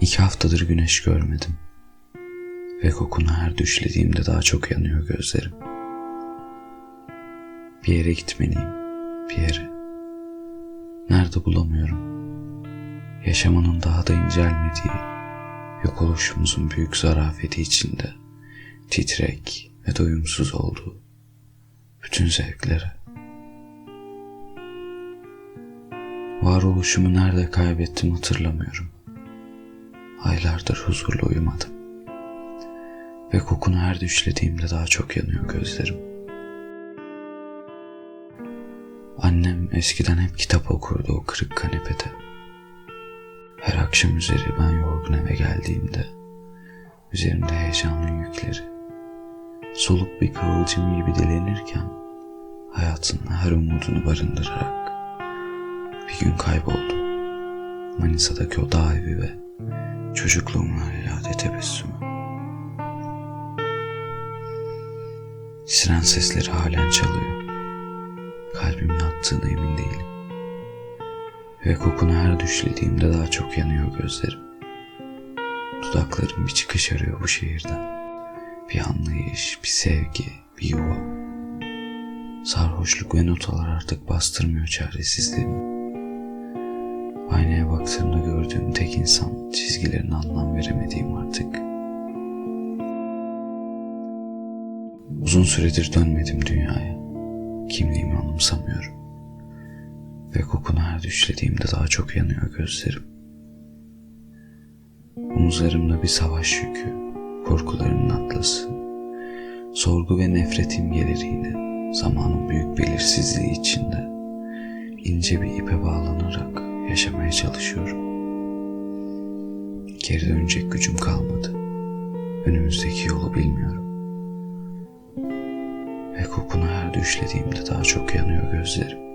İki haftadır güneş görmedim. Ve kokunu her düşlediğimde daha çok yanıyor gözlerim. Bir yere gitmeliyim, bir yere. Nerede bulamıyorum. Yaşamanın daha da incelmediği, yok oluşumuzun büyük zarafeti içinde titrek ve doyumsuz olduğu bütün zevklere. Varoluşumu nerede kaybettim hatırlamıyorum. Aylardır huzurla uyumadım. Ve kokunu her düşlediğimde daha çok yanıyor gözlerim. Annem eskiden hep kitap okurdu o kırık kanepede. Her akşam üzeri ben yorgun eve geldiğimde üzerimde heyecanın yükleri soluk bir kıvılcım gibi dilenirken hayatın her umudunu barındırarak bir gün kayboldu. Manisa'daki o dağ evi ve çocukluğumun alelade tebessümü. Siren sesleri halen çalıyor. Kalbimin attığına emin değilim. Ve kokunu her düşlediğimde daha çok yanıyor gözlerim. Dudaklarım bir çıkış arıyor bu şehirden. Bir anlayış, bir sevgi, bir yuva. Sarhoşluk ve notalar artık bastırmıyor çaresizliğimi. Aynaya baktığımda gördüğüm tek insan çizgilerine anlam veremediğim artık. Uzun süredir dönmedim dünyaya. Kimliğimi anımsamıyorum. Ve kokunu her düşlediğimde daha çok yanıyor gözlerim. Omuzlarımda bir savaş yükü, korkularımın atlası. Sorgu ve nefret imgeleri yine zamanın büyük belirsizliği içinde ince bir ipe bağlanarak yaşamaya çalışıyorum. Geri dönecek gücüm kalmadı. Önümüzdeki yolu bilmiyorum. Ve kokunu her düşlediğimde daha çok yanıyor gözlerim.